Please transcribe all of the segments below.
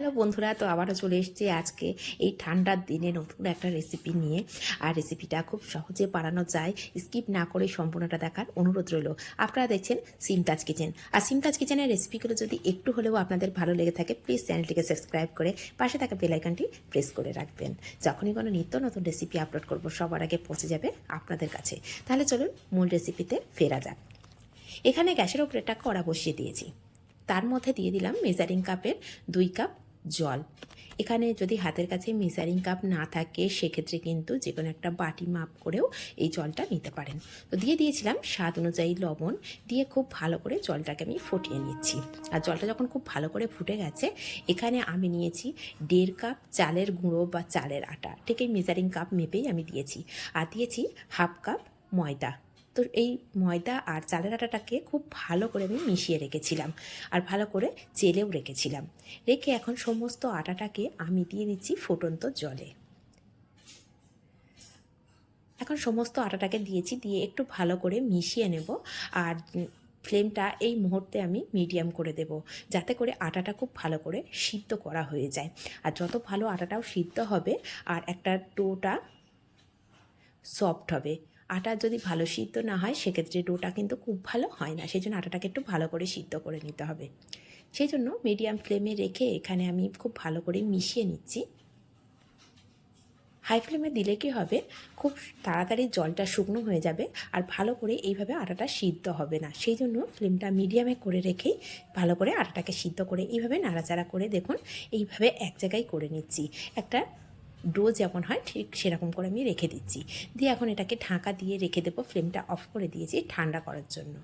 Hello বন্ধুরা, তো আবারও চলে এসেছি আজকে এই ঠান্ডার দিনে নতুন একটা রেসিপি নিয়ে। আর রেসিপিটা খুব সহজে বানানো যায়। স্কিপ না করে সম্পূর্ণটা দেখার অনুরোধ রইল। আপনারা দেখছেন সিমতাজ কিচেন আর সিমতাজ কিচেনের রেসিপিগুলো যদি একটু হলেও আপনাদের ভালো লেগে থাকে প্লিজ চ্যানেলটিকে সাবস্ক্রাইব করে পাশে থাকা বেলাইকনটি প্রেস করে রাখবেন। যখনই কোনো নিত্য নতুন রেসিপি আপলোড করব, সবার আগে পৌঁছে যাবে আপনাদের কাছে। তাহলে চলুন মূল রেসিপিতে ফেরা যাক। এখানে গ্যাসের ওপরে একটা কড়া বসিয়ে দিয়েছি। তার মধ্যে দিয়ে দিলাম মেজারিং কাপের দুই কাপ জল। এখানে যদি হাতের কাছে মেজারিং কাপ না থাকে, সেক্ষেত্রে কিন্তু যে কোনো একটা বাটি মাপ করেও এই জলটা নিতে পারেন। তো দিয়ে দিয়েছিলাম স্বাদ অনুযায়ী লবণ। দিয়ে খুব ভালো করে জলটাকে আমি ফুটিয়ে নিচ্ছি। আর জলটা যখন খুব ভালো করে ফুটে গেছে, এখানে আমি নিয়েছি দেড় কাপ চালের গুঁড়ো বা চালের আটা। ঠিক এই মেজারিং কাপ মেপেই আমি দিয়েছি। আর দিয়েছি হাফ কাপ ময়দা। তো এই ময়দা আর চালের আটাটাকে খুব ভালো করে আমি মিশিয়ে রেখেছিলাম আর ভালো করে চেলেও রেখেছিলাম। রেখে এখন সমস্ত আটাটাকে আমি দিয়ে দিচ্ছি ফুটন্ত জলে। এখন সমস্ত আটাটাকে দিয়েছি, দিয়ে একটু ভালো করে মিশিয়ে নেব আর ফ্লেমটা এই মুহূর্তে আমি মিডিয়াম করে দেব যাতে করে আটাটা খুব ভালো করে সিদ্ধ করা হয়ে যায়। আর যত ভালো আটাটাও সিদ্ধ হবে আর একটা ডোটা সফট হবে আটা যদি ভালো সিদ্ধ না হয়, সেক্ষেত্রে ডোটা কিন্তু খুব ভালো হয় না। সেই জন্য আটাটাকে একটু ভালো করে সিদ্ধ করে নিতে হবে। সেই জন্য মিডিয়াম ফ্লেমে রেখে এখানে আমি খুব ভালো করে মিশিয়ে নিচ্ছি। হাই ফ্লেমে দিলে কি হবে? খুব তাড়াতাড়ি জলটা শুকনো হয়ে যাবে আর ভালো করে এইভাবে আটাটা সিদ্ধ হবে না। সেই জন্য ফ্লেমটা মিডিয়ামে করে রেখেই ভালো করে আটাটাকে সিদ্ধ করে এইভাবে নাড়াচাড়া করে দেখুন, এইভাবে এক জায়গায় করে নিচ্ছি। একটা ডো যেমন হয়, ঠিক সেরকম করে আমি রেখে দিচ্ছি। দিয়ে এখন এটাকে ঢাকা দিয়ে রেখে দেবো ফ্লেমটা অফ করে দিয়েছি ঠান্ডা করার জন্য।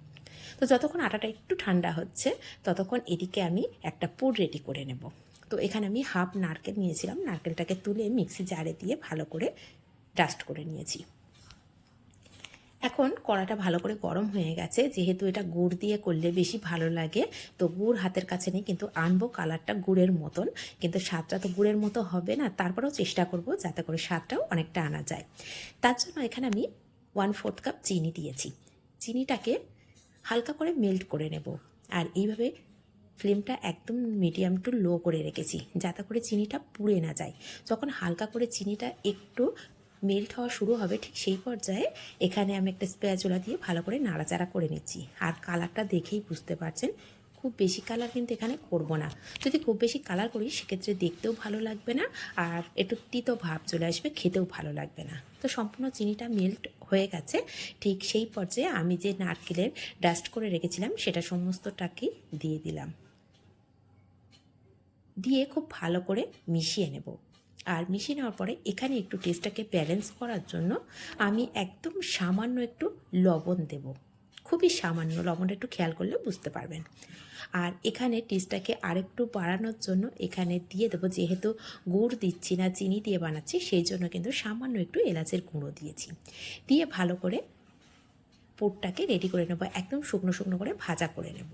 তো যতক্ষণ আটাটা একটু ঠান্ডা হচ্ছে, ততক্ষণ এদিকে আমি একটা পুর রেডি করে নেব। তো এখানে আমি হাফ নারকেল নিয়েছিলাম, নারকেলটাকে তুলে মিক্সি জারে দিয়ে ভালো করে ডাস্ট করে নিয়েছি। এখন কড়াটা ভালো করে গরম হয়ে গেছে। যেহেতু এটা গুড় দিয়ে করলে বেশি ভালো লাগে, তো গুড় হাতের কাছে নেই কিন্তু আনব কালারটা গুড়ের মতন। কিন্তু স্বাদটা তো গুড়ের মতো হবে না, তারপরেও চেষ্টা করব যাতে করে স্বাদটাও অনেকটা আনা যায়। তার জন্য এখানে আমি ওয়ান ফোর্থ কাপ চিনি দিয়েছি। চিনিটাকে হালকা করে মেল্ট করে নেব। আর এইভাবে ফ্লেমটা একদম মিডিয়াম টু লো করে রেখেছি, যাতে করে চিনিটা পুড়ে না যায়। যখন হালকা করে চিনিটা একটু মেল্ট হওয়া শুরু হবে ঠিক সেই পর্যায়ে এখানে আমি একটা স্পেয়াচুলা দিয়ে ভালো করে নাড়াচাড়া করে নিচ্ছি। আর কালারটা দেখেই বুঝতে পারছেন, খুব বেশি কালার কিন্তু এখানে করব না। যদি খুব বেশি কালার করি, সেক্ষেত্রে দেখতেও ভালো লাগবে না, আর একটু তিতো ভাব চলে আসবে, খেতেও ভালো লাগবে না। তো সম্পূর্ণ চিনিটা মেল্ট হয়ে গেছে, ঠিক সেই পর্যায়ে আমি যে নারকেলের ডাস্ট করে রেখেছিলাম, সেটা সমস্তটাকেই দিয়ে দিলাম। দিয়ে খুব ভালো করে মিশিয়ে নেব। আর মিশিয়ে নেওয়ার পরে এখানে একটু টেস্টটাকে ব্যালেন্স করার জন্য আমি একদম সামান্য একটু লবণ দেব। খুবই সামান্য, লবণটা একটু খেয়াল করলে বুঝতে পারবেন। আর এখানে টেস্টটাকে আরেকটু বাড়ানোর জন্য এখানে দিয়ে দেবো, যেহেতু গুড় দিচ্ছি না, চিনি দিয়ে বানাচ্ছি, সেই জন্য কিন্তু সামান্য একটু এলাচের গুঁড়ো দিয়েছি। দিয়ে ভালো করে পুরটাকে রেডি করে নেব, একদম শুকনো শুকনো করে ভাজা করে নেব।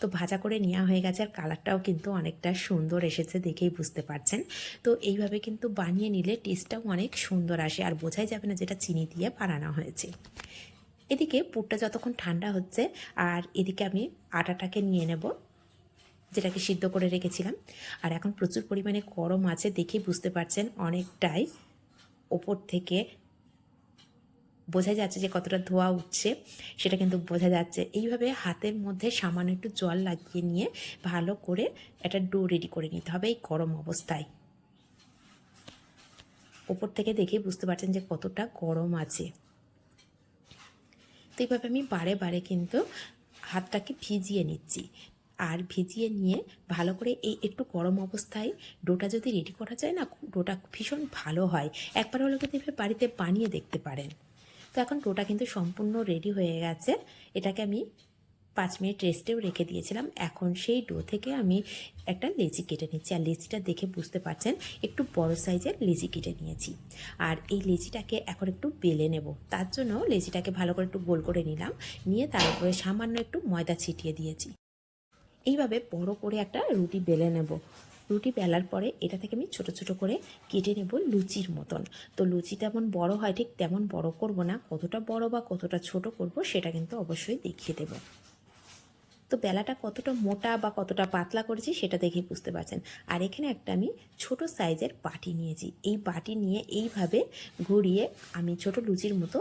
তো ভাজা করে নেওয়া হয়ে গেছে আর কালারটাও কিন্তু অনেকটা সুন্দর এসেছে দেখেই বুঝতে পারছেন। তো এইভাবে কিন্তু বানিয়ে নিলে টেস্টটাও অনেক সুন্দর আসে আর বোঝাই যাবে না যেটা চিনি দিয়ে বানানো হয়েছে। এদিকে পুরটা যতক্ষণ ঠান্ডা হচ্ছে আর এদিকে আমি আটাটাকে নিয়ে নেব, যেটাকে সিদ্ধ করে রেখেছিলাম। আর এখন প্রচুর পরিমাণে গরম আছে দেখেই বুঝতে পারছেন অনেকটাই ওপর থেকে বোঝা যাচ্ছে যে কতটা ধোয়া উঠছে, সেটা কিন্তু বোঝা যাচ্ছে। এইভাবে হাতের মধ্যে সামান্য একটু জল লাগিয়ে নিয়ে ভালো করে একটা ডো রেডি করে নিতে হবে এই গরম অবস্থায়। ওপর থেকে দেখে বুঝতে পারছেন যে কতটা গরম আছে। তো এইভাবে আমি বারে বারে কিন্তু হাতটাকে ভিজিয়ে নিচ্ছি। আর ভিজিয়ে নিয়ে ভালো করে এই একটু গরম অবস্থায় ডোটা যদি রেডি করা যায় না, ডোটা ভীষণ ভালো হয়। একবার হলে কিন্তু বাড়িতে বানিয়ে দেখতে পারেন। তো এখন ডোটা কিন্তু সম্পূর্ণ রেডি হয়ে গেছে। এটাকে আমি পাঁচ মিনিট রেস্টেও রেখে দিয়েছিলাম। এখন সেই ডো থেকে আমি একটা লেচি কেটে নিচ্ছি। আর লেচিটা দেখে বুঝতে পারছেন, একটু বড় সাইজের লেচি কেটে নিয়েছি। আর এই লেচিটাকে এখন একটু বেলে নেব। তার জন্য লেচিটাকে ভালো করে একটু গোল করে নিলাম। নিয়ে তার উপরে সামান্য একটু ময়দা ছিটিয়ে দিয়েছি। এইভাবে বড় করে একটা রুটি বেলে নেব। রুটি বেলার পরে এটা থেকে আমি ছোট ছোট করে কেটে নেব লুচির মতন। তো লুচি তেমন বড় হয়, ঠিক তেমন বড় করব না। কতটা বড় বা কতটা ছোট করব সেটা কিন্তু অবশ্যই দেখিয়ে দেব। তো বেলাটা কতটা মোটা বা কতটা পাতলা করেছি সেটা দেখে বুঝতে পারছেন। আর এখানে একটা আমি ছোট সাইজের বাটি নিয়েছি। এই বাটি নিয়ে এইভাবে ঘুরিয়ে আমি ছোট লুচির মতো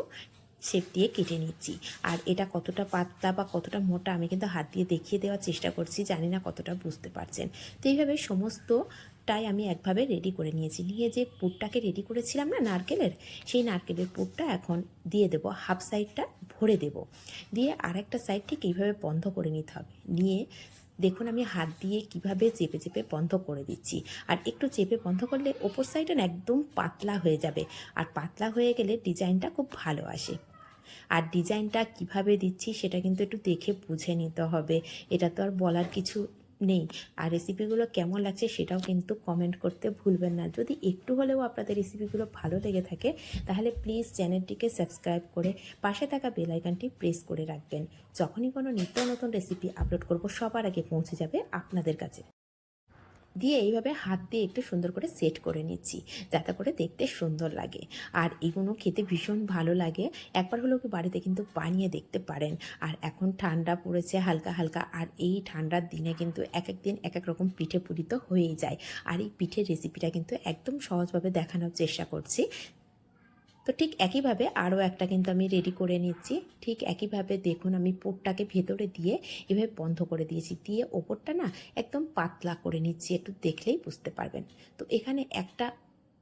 শেপ দিয়ে কেটে নিচ্ছি। আর এটা কতটা পাতলা বা কতটা মোটা আমি কিন্তু হাত দিয়ে দেখিয়ে দেওয়ার চেষ্টা করছি, জানি না কতটা বুঝতে পারছেন। তো এইভাবে সমস্তটাই আমি একভাবে রেডি করে নিয়েছি। নিয়ে যে পুরটাকে রেডি করেছিলাম না নারকেলের, সেই নারকেলের পুরটা এখন দিয়ে দেব হাফ সাইডটা ভরে দেব। দিয়ে আরেকটা সাইড ঠিক এইভাবে বন্ধ করে নিতে হবে। নিয়ে দেখুন আমি হাত দিয়ে কীভাবে চেপে চেপে বন্ধ করে দিচ্ছি। আর একটু চেপে বন্ধ করলে ওপর সাইডটা একদম পাতলা হয়ে যাবে। আর পাতলা হয়ে গেলে ডিজাইনটা খুব ভালো আসে। আর ডিজাইনটা কীভাবে দিচ্ছি সেটা কিন্তু একটু দেখে বুঝে নিতে হবে। এটা তো আর বলার কিছু নেই। আর রেসিপিগুলো কেমন লাগছে সেটাও কিন্তু কমেন্ট করতে ভুলবেন না। যদি একটু হলেও আপনাদের রেসিপিগুলো ভালো লেগে থাকে, তাহলে প্লিজ চ্যানেলটিকে সাবস্ক্রাইব করে পাশে থাকা বেল আইকনটি প্রেস করে রাখবেন। যখনই কোনো নিত্য নতুন রেসিপি আপলোড করব, সবার আগে পৌঁছে যাবে আপনাদের কাছে। দিয়ে এইভাবে হাত দিয়ে একটু সুন্দর করে সেট করে নিচ্ছি, যাতে করে দেখতে সুন্দর লাগে। আর এগুলো খেতে ভীষণ ভালো লাগে। একবার হলেও কি বাড়িতে কিন্তু বানিয়ে দেখতে পারেন। আর এখন ঠান্ডা পড়েছে হালকা হালকা, আর এই ঠান্ডার দিনে কিন্তু এক এক দিন এক এক রকম পিঠে পুরিত হয়েই যায়। আর এই পিঠের রেসিপিটা কিন্তু একদম সহজভাবে দেখানোর চেষ্টা করছি। তো ঠিক একইভাবে আরও একটা কিন্তু আমি রেডি করে নিচ্ছি। ঠিক একইভাবে দেখুন আমি পোটটাকে ভেতরে দিয়ে এভাবে বন্ধ করে দিয়েছি। দিয়ে ওপরটা না একদম পাতলা করে নিচ্ছি, একটু দেখলেই বুঝতে পারবেন। তো এখানে একটা,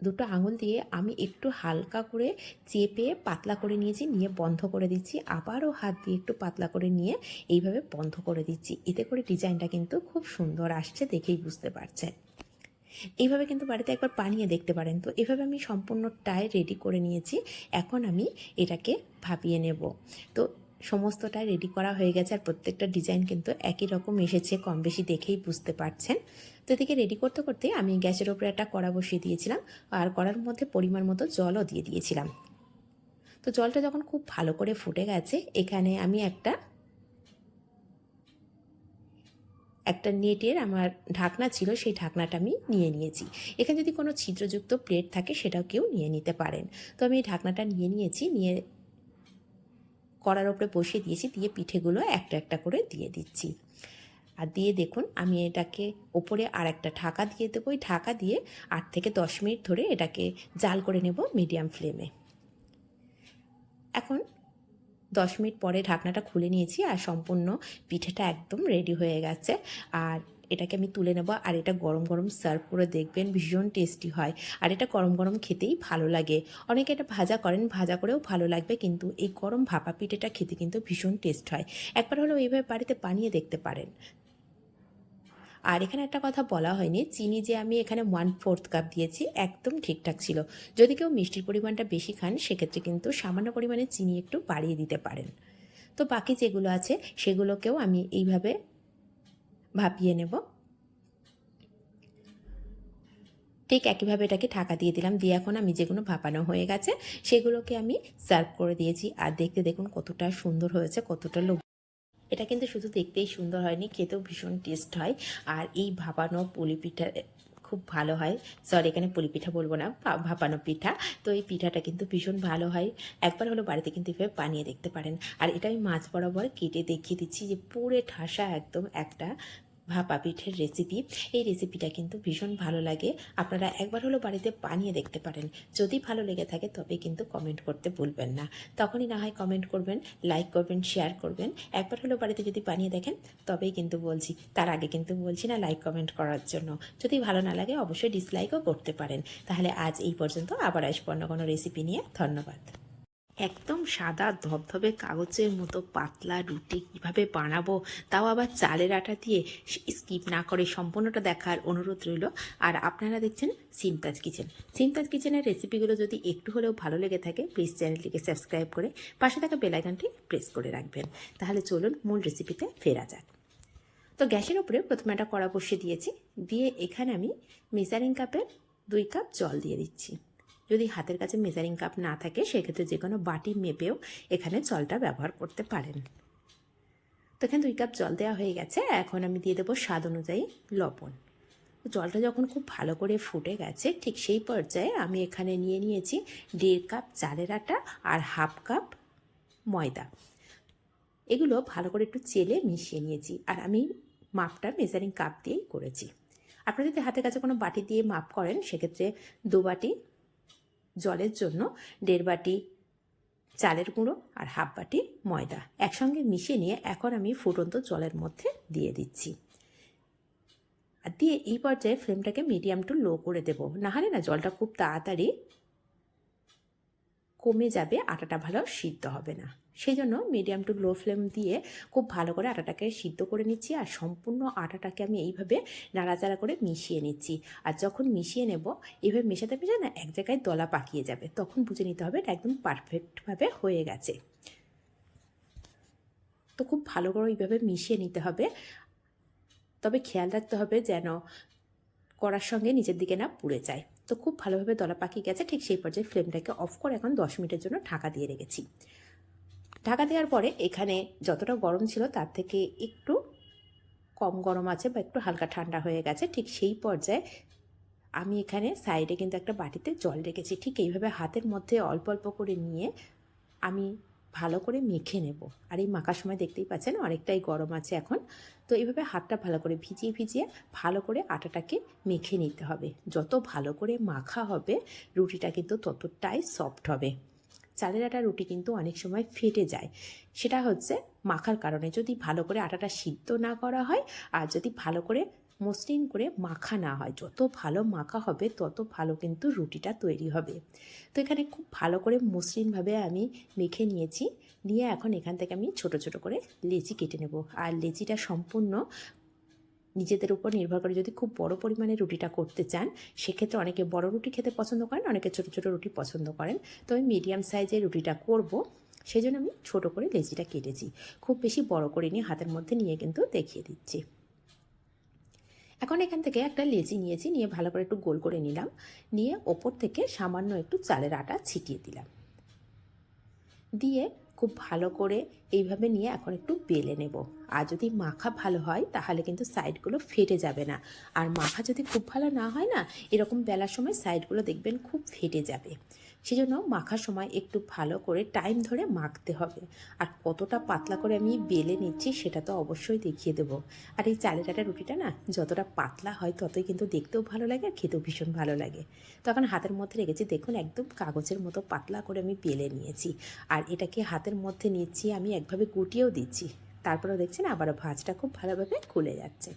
দুটো আঙুল দিয়ে আমি একটু হালকা করে চেপে পাতলা করে নিয়েছি, নিয়ে বন্ধ করে দিচ্ছি। আবারও হাত দিয়ে একটু পাতলা করে নিয়ে এইভাবে বন্ধ করে দিচ্ছি। এতে করে ডিজাইনটা কিন্তু খুব সুন্দর আসছে, দেখেই বুঝতে পারছেন। এইভাবে কিন্তু বাড়িতে একবার বানিয়ে দেখতে পারেন। তো এভাবে আমি সম্পূর্ণটাই রেডি করে নিয়েছি। এখন আমি এটাকে ভাপিয়ে নেব। তো সমস্তটা রেডি করা হয়ে গেছে আর প্রত্যেকটা ডিজাইন কিন্তু একই রকম এসেছে কম বেশি দেখেই বুঝতে পারছেন। তো এদিকে রেডি করতে করতে আমি গ্যাসের ওপরে একটা কড়া বসিয়ে দিয়েছিলাম আর কড়ার মধ্যে পরিমাণ মতো জলও দিয়ে দিয়েছিলাম। তো জলটা যখন খুব ভালো করে ফুটে গেছে, এখানে আমি একটা একটা নেটের আমার ঢাকনা ছিল, সেই ঢাকনাটা আমি নিয়ে নিয়েছি। এখানে যদি কোনো ছিদ্রযুক্ত প্লেট থাকে, সেটাও কেউ নিয়ে নিতে পারেন। তো আমি এই ঢাকনাটা নিয়ে নিয়েছি, নিয়ে কড়ার ওপরে বসিয়ে দিয়েছি, দিয়ে পিঠেগুলো একটা একটা করে দিয়ে দিচ্ছি। আর দিয়ে দেখুন, আমি এটাকে ওপরে আর একটা ঢাকা দিয়ে দেবো। ওই ঢাকা দিয়ে আট থেকে দশ মিনিট ধরে এটাকে জাল করে নেব মিডিয়াম ফ্লেমে। এখন দশ মিনিট পরে ঢাকনাটা খুলে নিয়েছি আর সম্পূর্ণ পিঠেটা একদম রেডি হয়ে গেছে। আর এটাকে আমি তুলে নেব আর এটা গরম গরম সার্ভ করে দেখবেন, ভীষণ টেস্টি হয়। আর এটা গরম গরম খেতেই ভালো লাগে। অনেকে এটা ভাজা করেন, ভাজা করেও ভালো লাগবে, কিন্তু এই গরম ভাপা পিঠেটা খেতে কিন্তু ভীষণ টেস্ট হয়। একবার হলেও এইভাবে বাড়িতে বানিয়ে দেখতে পারেন। আর এখানে একটা কথা বলা হয়নি, চিনি যে আমি এখানে ওয়ান ফোর্থ কাপ দিয়েছি একদম ঠিকঠাক ছিল। যদি কেউ মিষ্টির পরিমাণটা বেশি খান, সেক্ষেত্রে কিন্তু সামান্য পরিমাণে চিনি একটু বাড়িয়ে দিতে পারেন। তো বাকি যেগুলো আছে, সেগুলোকেও আমি এইভাবে ভাপিয়ে নেব। ঠিক একইভাবে এটাকে ঢাকা দিয়ে দিলাম, দিয়ে এখন আমি যেগুলো ভাপানো হয়ে গেছে, সেগুলোকে আমি সার্ভ করে দিয়েছি। আর দেখতে দেখুন কতটা সুন্দর হয়েছে, কতটা লোক এটা কিন্তু শুধু দেখতেই সুন্দর হয়নি, খেতেও ভীষণ টেস্ট হয়। আর এই ভাপানো পুলি পিঠা খুব ভালো হয়। সরি এখানে পুলি পিঠা বলব না ভাপানো পিঠা। তো এই পিঠাটা কিন্তু ভীষণ ভালো হয়। একবার হলো বাড়িতে কিন্তু এভাবে বানিয়ে দেখতে পারেন। আর এটা আমি মাছ বরাবর কেটে দেখিয়ে দিচ্ছি যে পুরে ঠাসা একদম একটা ভাপা পিঠের রেসিপি এই রেসিপিটা কিন্তু ভীষণ ভালো লাগে। আপনারা একবার হলো বাড়িতে বানিয়ে দেখতে পারেন। যদি ভালো লেগে থাকে তবে কিন্তু কমেন্ট করতে ভুলবেন না। তখনই না হয় কমেন্ট করবেন লাইক করবেন শেয়ার করবেন। একবার হলো বাড়িতে যদি বানিয়ে দেখেন, তবেই কিন্তু বলছি। তার আগে কিন্তু বলছি না লাইক কমেন্ট করার জন্য। যদি ভালো না লাগে অবশ্যই ডিসলাইকও করতে পারেন। তাহলে আজ এই পর্যন্ত। আবার আসব অন্য কোনো রেসিপি নিয়ে। ধন্যবাদ। একদম সাদা ধবধবে কাগজের মতো পাতলা রুটি কীভাবে বানাবো, তাও আবার চালের আটা দিয়ে স্কিপ না করে সম্পূর্ণটা দেখার অনুরোধ রইল। আর আপনারা দেখছেন সিমতাজ কিচেন। সিমতাজ কিচেনের রেসিপিগুলো যদি একটু হলেও ভালো লেগে থাকে প্লিজ চ্যানেলটিকে সাবস্ক্রাইব করে পাশে থাকা বেলাইকনটি প্রেস করে রাখবেন। তাহলে চলুন মূল রেসিপিতে ফেরা যাক। তো গ্যাসের উপরে প্রথমে একটা কড়া বসিয়ে দিয়েছি। দিয়ে এখানে আমি মেজারিং কাপের দুই কাপ জল দিয়ে দিচ্ছি। যদি হাতের কাছে মেজারিং কাপ না থাকে, সেক্ষেত্রে যে কোনো বাটি মেপেও এখানে জলটা ব্যবহার করতে পারেন। তো এখানে দুই কাপ জল দেওয়া হয়ে গেছে। এখন আমি দিয়ে দেবো স্বাদ অনুযায়ী লবণ। জলটা যখন খুব ভালো করে ফুটে গেছে, ঠিক সেই পর্যায়ে আমি এখানে নিয়ে নিয়েছি দেড় কাপ চালের আটা আর হাফ কাপ ময়দা। এগুলো ভালো করে একটু চেলে মিশিয়ে নিয়েছি আর আমি মাপটা মেজারিং কাপ দিয়েই করেছি। আপনারা যদি হাতের কাছে কোনো বাটি দিয়ে মাপ করেন, সেক্ষেত্রে দু বাটি জলের জন্য দেড় বাটি চালের গুঁড়ো আর হাফ বাটি ময়দা একসঙ্গে মিশিয়ে নিয়ে এখন আমি ফুটন্ত জলের মধ্যে দিয়ে দিচ্ছি। আর দিয়ে এই পর্যায়ে ফ্লেমটাকে মিডিয়াম টু লো করে দেবো। নাহলে না জলটা খুব তাড়াতাড়ি কমে যাবে, আটাটা ভালো সিদ্ধ হবে না। সেই জন্য মিডিয়াম টু লো ফ্লেম দিয়ে খুব ভালো করে আটাটাকে সিদ্ধ করে নিচ্ছি আর সম্পূর্ণ আটাটাকে আমি এইভাবে নাড়াচাড়া করে মিশিয়ে নিচ্ছি। আর যখন মিশিয়ে নেব, এইভাবে মেশাতে মেশাতে না এক জায়গায় দলা পাকিয়ে যাবে। তখন বুঝে নিতে হবে এটা একদম পারফেক্টভাবে হয়ে গেছে। তো খুব ভালো করে এইভাবে মিশিয়ে নিতে হবে। তবে খেয়াল রাখতে হবে যেন করার সঙ্গে নিচের দিকে না পুড়ে যায়। তো খুব ভালোভাবে দলা পাকিয়ে গেছে, ঠিক সেই পর্যায়ে ফ্লেমটাকে অফ করে এখন দশ মিনিটের জন্য ঢাকা দিয়ে রেখেছি। ঢাকা দেওয়ার পরে এখানে যতটা গরম ছিল তার থেকে একটু কম গরম আছে বা একটু হালকা ঠান্ডা হয়ে গেছে। ঠিক সেই পর্যায়ে আমি এখানে সাইডে কিন্তু একটা বাটিতে জল রেখেছি। ঠিক এইভাবে হাতের মধ্যে অল্প অল্প করে নিয়ে আমি ভালো করে মেখে নেব। আর এই মাখার সময় দেখতেই পাচ্ছেন অনেকটাই গরম আছে এখন। তো এইভাবে হাতটা ভালো করে ভিজিয়ে ভিজিয়ে ভালো করে আটাটাকে মেখে নিতে হবে। যত ভালো করে মাখা হবে, রুটিটা কিন্তু ততটাই সফট হবে। চালের আটা রুটি কিন্তু অনেক সময় ফেটে যায়। সেটা হচ্ছে মাখার কারণে। যদি ভালো করে আটাটা সিদ্ধ না করা হয় আর যদি ভালো করে মসৃণ করে মাখা না হয়, যত ভালো মাখা হবে, তত ভালো কিন্তু রুটিটা তৈরি হবে। তো এখানে খুব ভালো করে মসৃণভাবে আমি মেখে নিয়েছি। নিয়ে এখন এখান থেকে আমি ছোট ছোট করে লেচি কেটে নেব। আর লেচিটা সম্পূর্ণ নিজেদের উপর নির্ভর করে যদি খুব বড় পরিমাণে রুটিটা করতে চান, সেক্ষেত্রে অনেকে বড় রুটি খেতে পছন্দ করেন, অনেকে ছোট ছোট রুটি পছন্দ করেন। তো আমি মিডিয়াম সাইজের রুটিটা করব সেই জন্য আমি ছোট করে লেচিটা কেটেছি। খুব বেশি বড় করে নিয়ে হাতের মধ্যে নিয়ে কিন্তু দেখিয়ে দিচ্ছি। এখন এখান থেকে একটা লেচি নিয়েছি, নিয়ে ভালো করে একটু গোল করে নিলাম। নিয়ে ওপর থেকে সামান্য একটু চালের আটা ছিটিয়ে দিলাম। দিয়ে খুব ভালো করে এইভাবে নিয়ে এখন একটু বেলে নেব। আর যদি মাখা ভালো হয়, তাহলে কিন্তু সাইডগুলো ফেটে যাবে না। আর মাখা যদি খুব ভালো না হয় না, এরকম বেলার সময় সাইডগুলো দেখবেন খুব ফেটে যাবে। সেজন্য মাখার সময় একটু ভালো করে টাইম ধরে মাখতে হবে। আর কতটা পাতলা করে আমি বেলে নিচ্ছি সেটা তো অবশ্যই দেখিয়ে দেবো। আর এই চালের আটা রুটিটা না, যতটা পাতলা হয় ততই কিন্তু দেখতেও ভালো লাগে আর খেতেও ভীষণ ভালো লাগে। তখন হাতের মধ্যে রেখেছি, দেখুন একদম কাগজের মতো পাতলা করে আমি বেলে নিয়েছি। আর এটাকে হাতের মধ্যে নিচ্ছি, আমি একভাবে গুটিয়েও দিচ্ছি। তারপরেও দেখছেন আবারও ভাজটা খুব ভালোভাবে খুলে যাচ্ছে।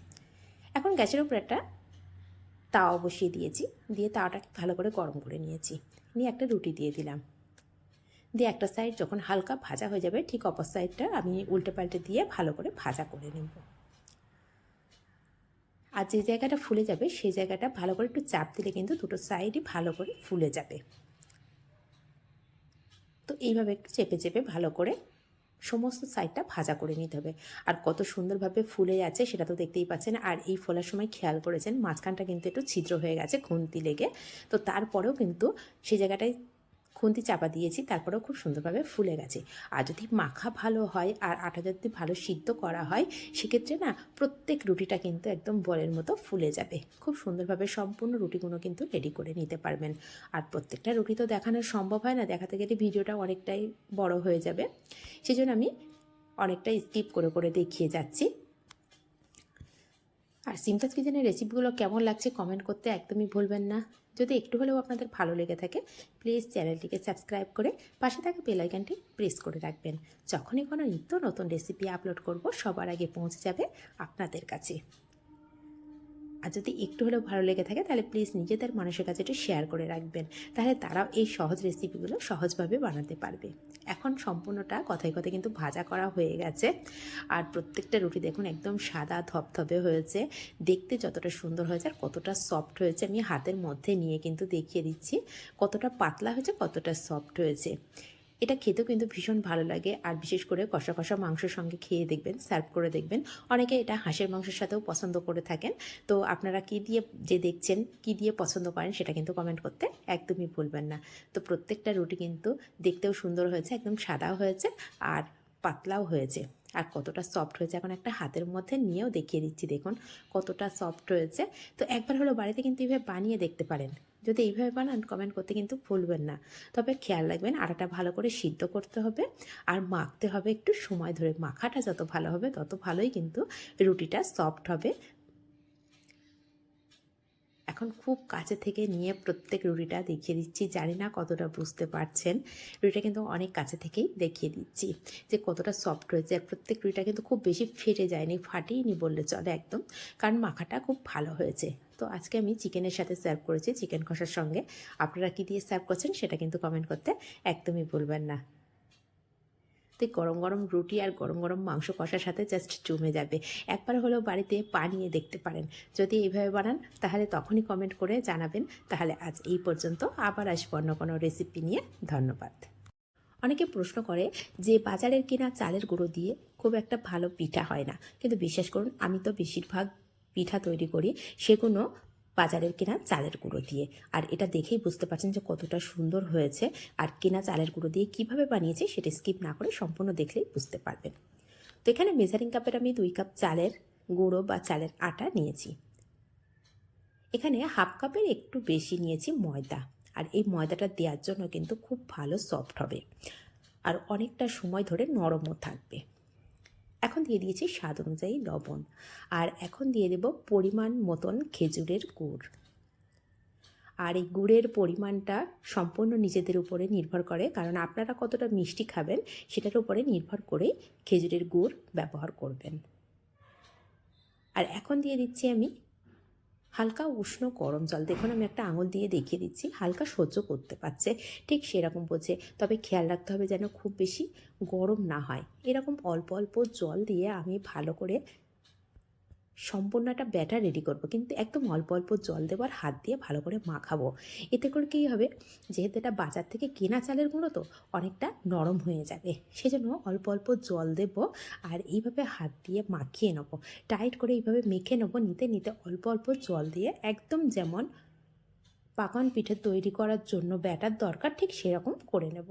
এখন গ্যাসের উপর একটা তাওয়া বসিয়ে দিয়েছি, দিয়ে তাওয়াটাকে ভালো করে গরম করে নিয়েছি। নিয়ে একটা রুটি দিয়ে দিলাম। দিয়ে একটা সাইড যখন হালকা ভাজা হয়ে যাবে, ঠিক অপর সাইডটা আমি উল্টে পাল্টে দিয়ে ভালো করে ভাজা করে নেব। আর যে জায়গাটা ফুলে যাবে, সেই জায়গাটা ভালো করে একটু চাপ দিলে কিন্তু দুটো সাইডই ভালো করে ফুলে যাবে। তো এইভাবে একটু চেপে চেপে ভালো করে সমস্ত সাইডটা ভাজা করে নিতে হবে। আর কত সুন্দরভাবে ফুলে যাচ্ছে সেটা তো দেখতেই পাচ্ছেন। আর এই ফোলার সময় খেয়াল করেছেন, মাঝখানটা কিন্তু একটু ছিদ্র হয়ে গেছে, খুন্তি লেগে। তো তারপরেও কিন্তু সেই জায়গাটায় খুন্তি চাপা দিয়েছি, তারপরেও খুব সুন্দরভাবে ফুলে গেছে। আর যদি মাখা ভালো হয় আর আটা যদি ভালো সিদ্ধ করা হয়, সেক্ষেত্রে না প্রত্যেক রুটিটা কিন্তু একদম বলের মতো ফুলে যাবে। খুব সুন্দরভাবে সম্পূর্ণ রুটিগুলো কিন্তু রেডি করে নিতে পারবেন। আর প্রত্যেকটা রুটি তো দেখানো সম্ভব হয় না, দেখাতে গেলে ভিডিওটা অনেকটাই বড় হয়ে যাবে। সেই জন্য আমি অনেকটাই স্কিপ করে করে দেখিয়ে যাচ্ছি। আর সিম্পাস কিচেনের রেসিপিগুলো কেমন লাগছে কমেন্ট করতে একদমই ভুলবেন না। যদি একটু হলেও আপনাদের ভালো লেগে থাকে প্লিজ চ্যানেলটিকে সাবস্ক্রাইব করে পাশে থাকা বেলাইকানটি প্রেস করে রাখবেন। যখনই কোনো নিত্য নতুন রেসিপি আপলোড করব, সবার আগে পৌঁছে যাবে আপনাদের কাছে। আর যদি একটু হলেও ভালো লেগে থাকে, তাহলে প্লিজ নিজেদের মানুষের কাছে একটু শেয়ার করে রাখবেন। তাহলে তারাও এই সহজ রেসিপিগুলো সহজভাবে বানাতে পারবে। এখন সম্পূর্ণটা কথায় কথায় কিন্তু ভাজা করা হয়ে গেছে। আর প্রত্যেকটা রুটি দেখুন একদম সাদা ধপধপে হয়েছে। দেখতে যতটা সুন্দর হয়েছে আর কতটা সফট হয়েছে আমি হাতের মধ্যে নিয়ে কিন্তু দেখিয়ে দিচ্ছি। কতটা পাতলা হয়েছে, কতটা সফট হয়েছে। এটা খেতেও কিন্তু ভীষণ ভালো লাগে। আর বিশেষ করে কষা কষা মাংসের সঙ্গে খেয়ে দেখবেন সার্ভ করে দেখবেন। অনেকে এটা হাঁসের মাংসের সাথেও পছন্দ করে থাকেন। তো আপনারা কি দিয়ে যে দেখছেন, কি দিয়ে পছন্দ করেন সেটা কিন্তু কমেন্ট করতে একদমই ভুলবেন না। তো প্রত্যেকটা রুটি কিন্তু দেখতেও সুন্দর হয়েছে, একদম সাদাও হয়েছে আর পাতলাও হয়েছে। আর কতটা সফট হয়েছে এখন একটা হাতের মধ্যে নিয়েও দেখিয়ে দিচ্ছি, দেখুন কতটা সফট হয়েছে। তো একবার হলো বাড়িতে কিন্তু এইভাবে বানিয়ে দেখতে পারেন। যদি এইভাবে বানান কমেন্ট করতে কিন্তু ভুলবেন না। তবে খেয়াল রাখবেন, আটাটা ভালো করে সিদ্ধ করতে হবে আর মাখতে হবে একটু সময় ধরে। মাখাটা যত ভালো হবে, তত ভালোই কিন্তু রুটিটা সফট হবে। এখন খুব কাছে থেকে নিয়ে প্রত্যেক রুটিটা দেখিয়ে দিচ্ছি। জানি না কতটা বুঝতে পারছেন। রুটিটা কিন্তু অনেক কাছে থেকেই দেখিয়ে দিচ্ছি যে কতটা সফট হয়েছে আর প্রত্যেক রুটিটা কিন্তু খুব বেশি ফেটে যায়নি ফাটিয়েনি বললে চলে একদম। কারণ মাখাটা খুব ভালো হয়েছে। তো আজকে আমি চিকেনের সাথে সার্ভ করেছি চিকেন কষার সঙ্গে। আপনারা কী দিয়ে সার্ভ করছেন সেটা কিন্তু কমেন্ট করতে একদমই ভুলবেন না। তো গরম গরম রুটি আর গরম গরম মাংস কষার সাথে জাস্ট জমে যাবে। একবার হলেও বাড়িতে বানিয়ে দেখতে পারেন। যদি এইভাবে বানান, তাহলে তখনই কমেন্ট করে জানাবেন। তাহলে আজ এই পর্যন্ত। আবার আসব অন্য কোনো রেসিপি নিয়ে। ধন্যবাদ। অনেকে প্রশ্ন করে যে বাজারের কেনা চালের গুঁড়ো দিয়ে খুব একটা ভালো পিঠা হয় না। কিন্তু বিশ্বাস করুন, আমি তো বেশিরভাগ পিঠা তৈরি করি সেগুলো বাজারের কেনা চালের গুঁড়ো দিয়ে। আর এটা দেখেই বুঝতে পারছেন যে কতটা সুন্দর হয়েছে আর কেনা চালের গুঁড়ো দিয়ে কীভাবে বানিয়েছি সেটা স্কিপ না করে সম্পূর্ণ দেখলেই বুঝতে পারবেন। তো এখানে মেজারিং কাপের আমি দুই কাপ চালের গুঁড়ো বা চালের আটা নিয়েছি। এখানে হাফ কাপের একটু বেশি নিয়েছি ময়দা। আর এই ময়দাটা দেওয়ার জন্য কিন্তু খুব ভালো সফট হবে। আর অনেকটা সময় ধরে নরমও থাকবে। এখন দিয়ে দিয়েছি স্বাদ অনুযায়ী লবণ। আর এখন দিয়ে দেব পরিমাণ মতন খেজুরের গুড়। আর এই গুড়ের পরিমাণটা সম্পূর্ণ নিজেদের উপরে নির্ভর করে, কারণ আপনারা কতটা মিষ্টি খাবেন সেটার উপরে নির্ভর করে খেজুরের গুড় ব্যবহার করবেন। আর এখন দিয়ে দিচ্ছি আমি হালকা উষ্ণ গরম জল। দেখুন, আমি একটা আঙুল দিয়ে দেখিয়ে দিচ্ছি। হালকা সহ্য করতে পারছে। ঠিক সেরকম বোঝে। তবে খেয়াল রাখতে হবে যেন খুব বেশি গরম না হয়। এরকম অল্প অল্প জল দিয়ে আমি ভালো করে সম্পূর্ণ একটা ব্যাটার রেডি করব। কিন্তু একদম অল্প অল্প জল দেবো আর হাত দিয়ে ভালো করে মাখাবো। এতে করে কী হবে, যেহেতু এটা বাজার থেকে কেনা চালের গুঁড়ো তো, অনেকটা নরম হয়ে যাবে। সেজন্য অল্প অল্প জল দেব আর এইভাবে হাত দিয়ে মাখিয়ে নেব। টাইট করে এইভাবে মেখে নেব, নিতে নিতে অল্প অল্প জল দিয়ে একদম যেমন পাকান পিঠে তৈরি করার জন্য ব্যাটার দরকার, ঠিক সেরকম করে নেব।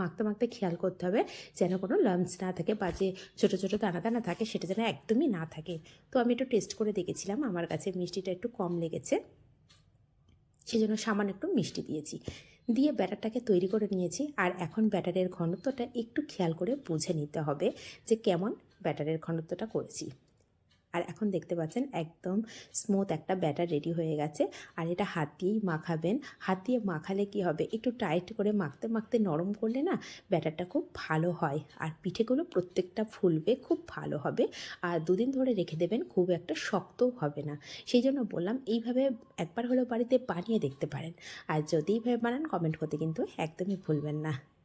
মাখতে মাখতে খেয়াল করতে হবে যেন কোনো লাম্পস না থাকে বা যে ছোটো ছোটো দানা দানা থাকে সেটা যেন একদমই না থাকে। তো আমি একটু টেস্ট করে দেখেছিলাম, আমার কাছে মিষ্টিটা একটু কম লেগেছে। সেজন্য সামান্য একটু মিষ্টি দিয়েছি। দিয়ে ব্যাটারটাকে তৈরি করে নিয়েছি আর এখন ব্যাটারের ঘনত্বটা একটু খেয়াল করে বুঝে নিতে হবে যে কেমন ব্যাটারের ঘনত্বটা করেছি। আর এখন দেখতে পাচ্ছেন একদম স্মুথ একটা ব্যাটার রেডি হয়ে গেছে। আর এটা হাত দিয়েই মাখাবেন। হাত দিয়ে মাখালে কি হবে? একটু টাইট করে মাখতে মাখতে নরম করলে না ব্যাটারটা খুব ভালো হয়। আর পিঠেগুলো প্রত্যেকটা ফুলবে, খুব ভালো হবে। আর দুদিন ধরে রেখে দেবেন, খুব একটা শক্তও হবে না। সেই জন্য বললাম, এইভাবে একবার হলেও বাড়িতে বানিয়ে দেখতে পারেন। আর যদি এইভাবে বানান কমেন্ট করতে কিন্তু একদমই ভুলবেন না।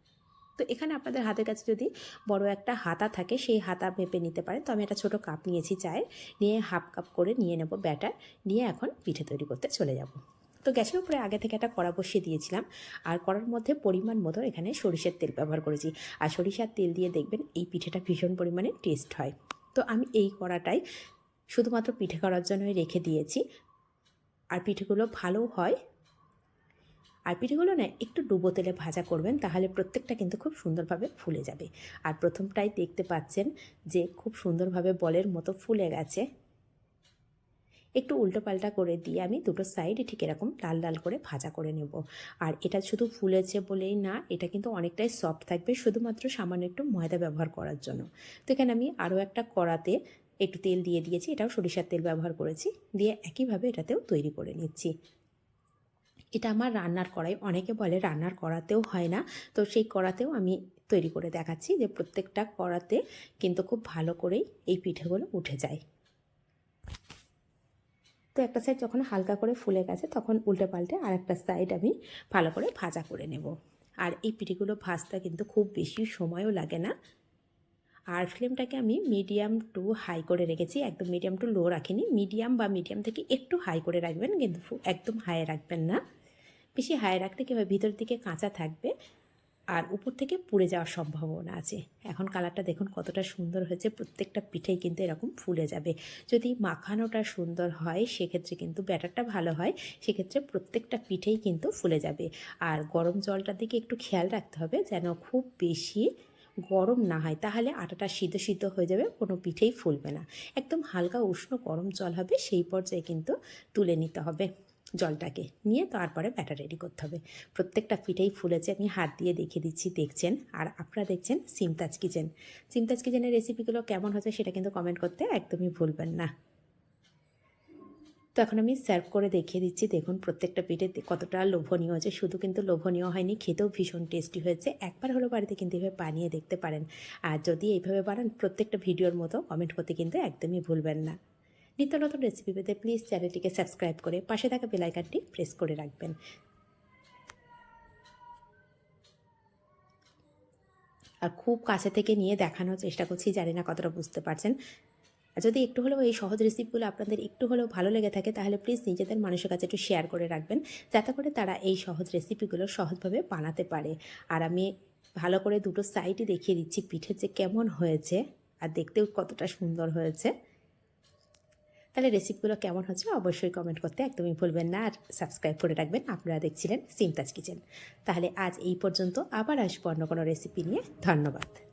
তো এখানে আপনাদের হাতের কাছে যদি বড় একটা হাতা থাকে, সেই হাতা মেপে নিতে পারেন। তো আমি একটা ছোটো কাপ নিয়েছি চায়ের। নিয়ে হাফ কাপ করে নিয়ে নেব ব্যাটার। নিয়ে এখন পিঠে তৈরি করতে চলে যাব। তো গ্যাসের উপরে আগে থেকে একটা কড়া বসিয়ে দিয়েছিলাম। আর কড়ার মধ্যে পরিমাণ মতো এখানে সরিষার তেল ব্যবহার করেছি। আর সরিষার তেল দিয়ে দেখবেন এই পিঠেটা ভীষণ পরিমাণে টেস্ট হয়। তো আমি এই কড়াটাই শুধুমাত্র পিঠে করার জন্যই রেখে দিয়েছি। আর পিঠেগুলো ভালো হয় আর পিঠেগুলো না একটু ডুবো তেলে ভাজা করবেন, তাহলে প্রত্যেকটা কিন্তু খুব সুন্দরভাবে ফুলে যাবে। আর প্রথমটাই দেখতে পাচ্ছেন যে খুব সুন্দরভাবে বলের মতো ফুলে গেছে। একটু উল্টো পাল্টা করে দিয়ে আমি দুটো সাইডে ঠিক এরকম লাল লাল করে ভাজা করে নেব। আর এটা শুধু ফুলেছে বলেই না, এটা কিন্তু অনেকটাই সফট থাকবে, শুধুমাত্র সামান্য একটু ময়দা ব্যবহার করার জন্য। তো এখানে আমি আরও একটা কড়াতে একটু তেল দিয়ে দিয়েছি, এটাও সরিষার তেল ব্যবহার করেছি, দিয়ে একইভাবে এটাতেও তৈরি করে নিচ্ছি। এটা আমার রান্নার কড়াই। অনেকে বলে রান্নার কড়াতেও হয় না। তো সেই কড়াতেও আমি তৈরি করে দেখাচ্ছি যে প্রত্যেকটা কড়াতে কিন্তু খুব ভালো করেই এই পিঠেগুলো উঠে যায়। তো একটা সাইড যখন হালকা করে ফুলে গেছে, তখন উল্টে পাল্টে আর একটা সাইড আমি ভালো করে ভাজা করে নেব। আর এই পিঠেগুলো ভাজতে কিন্তু খুব বেশি সময়ও লাগে না। আর ফ্লেমটাকে আমি মিডিয়াম টু হাই করে রেখেছি। একদম মিডিয়াম টু লো রাখিনি। মিডিয়াম বা মিডিয়াম থেকে একটু হাই করে রাখবেন, কিন্তু একদম হাই রাখবেন না। বেশি হাই রাখলে কী হবে ভিতর দিকে কাঁচা থাকবে আর উপর থেকে পুড়ে যাওয়ার সম্ভাবনা আছে। এখন কালারটা দেখুন কতটা সুন্দর হয়েছে, প্রত্যেকটা পিঠেই কিন্তু এরকম ফুলে যাবে। যদি মাখানোটা সুন্দর হয়, সেক্ষেত্রে কিন্তু ব্যাটারটা ভালো হয়, সেক্ষেত্রে প্রত্যেকটা পিঠেই কিন্তু ফুলে যাবে। আর গরম জলটার দিকে একটু খেয়াল রাখতে হবে যেন খুব বেশি গরম না হয়, তাহলে আটাটা সিদ্ধ সিদ্ধ হয়ে যাবে, কোনো পিঠেই ফুলবে না। একদম হালকা উষ্ণ গরম জল হবে, সেই পর্যায়ে কিন্তু তুলে নিতে হবে। জলটাকে নিয়ে তারপরে ব্যাটার রেডি করতে হবে। প্রত্যেকটা পিঠেই ফুলেছে, আমি হাত দিয়ে দেখে দিচ্ছি, দেখছেন? আর আপনারা দেখছেন সিমতাজ কিচেন সিমতাজ কিচেনের রেসিপিগুলো কেমন হচ্ছে সেটা কিন্তু কমেন্ট করতে একদমই ভুলবেন না। তো এখন আমি সার্ভ করে দেখিয়ে দিচ্ছি, দেখুন প্রত্যেকটা পিঠে কতটা লোভনীয় হয়েছে। শুধু কিন্তু লোভনীয় হয়নি, খেতেও ভীষণ টেস্টি হয়েছে। একবার হলো বাড়িতে কিন্তু এভাবে বানিয়ে দেখতে পারেন। আর যদি এইভাবে বানান, প্রত্যেকটা ভিডিওর মতো কমেন্ট করতে কিন্তু একদমই ভুলবেন না। নিত্য নতুন রেসিপি পেতে প্লিজ চ্যানেলটিকে সাবস্ক্রাইব করে পাশে থাকা বেলাইকানটি প্রেস করে রাখবেন। আর খুব কাছে থেকে নিয়ে দেখানোর চেষ্টা করছি, জানি না কতটা বুঝতে পারছেন। আর যদি একটু হলেও এই সহজ রেসিপিগুলো আপনাদের একটু হলেও ভালো লেগে থাকে, তাহলে প্লিজ নিজেদের মানুষের কাছে একটু শেয়ার করে রাখবেন, যাতে করে তারা এই সহজ রেসিপিগুলো সহজভাবে বানাতে পারে। আর আমি ভালো করে দুটো সাইডই দেখিয়ে দিচ্ছি, পিঠে যে কেমন হয়েছে, আর দেখতেও কতটা সুন্দর হয়েছে। তাহলে রেসিপিগুলো কেমন হচ্ছে অবশ্যই কমেন্ট করতে একদমই ভুলবেন না। আর সাবস্ক্রাইব করে রাখবেন, আপনারা দেখছিলেন সিমতাজ কিচেন তাহলে আজ এই পর্যন্ত, আবার আসব অন্য কোনো রেসিপি নিয়ে। ধন্যবাদ।